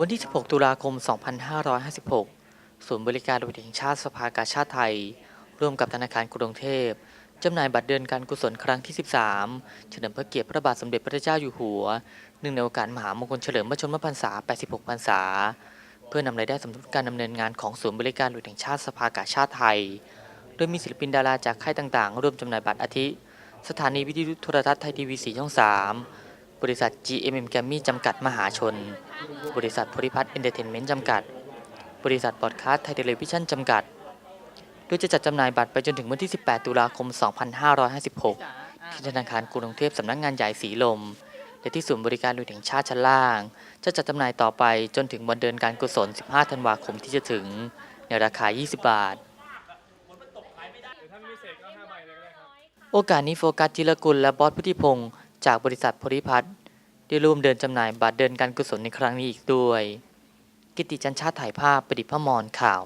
วันที่ 16 ตุลาคม 2556 ศูนย์บริการโดยแห่งชาติสภากาชาติไทย ร่วมกับธนาคารกรุงเทพจำหน่ายบัตรเดินการกุศลครั้งที่ 13 เฉลิมพระเกียรติพระบาทสมเด็จพระเจ้าอยู่หัวเนื่องในโอกาสมหามงคลเฉลิมพระชนมพรรษา 86 พรรษา เพื่อนำรายได้สำนุนการดำเนินงานของศูนย์บริการโดยแห่งชาติสภากาชาติไทย โดยมีศิลปินดาราจากค่ายต่างๆ ร่วมจำหน่ายบัตรอาทิ สถานีวิทยุโทรทัศน์ไทยทีวีสีช่อง 3 บริษัท GMM g a m m y จำกัดมหาชน บริษัทโพลิพัฒน์เอนเตอร์เทนเมนต์จำกัด บริษัทบอดคาสต์ไทยเทเลวิชั่นจำกัด โดยจะจัดจำหน่ายบัตรไปจนถึงวันที่ 18 ตุลาคม 2556 ที่ธนาคารกรุงเทพสำนักงานใหญ่สีลม และที่ศูนย์บริการโดยแห่งชาติชั้นล่าง จะจัดจำหน่ายต่อไปจนถึงวันเดินการกุศล 15 ธันวาคมที่จะถึง ในราคา 20 บาทโอกาสนี้โฟกัสจิรกุลและบอสพุทธิพงศ์ จากบริษัทโพลิพัฒน์ได้ร่วมเดินจำหน่ายบัตรเดินการกุศลในครั้งนี้อีกด้วย กิติจันชาติถ่ายภาพประดิษฐ์พมรข่าว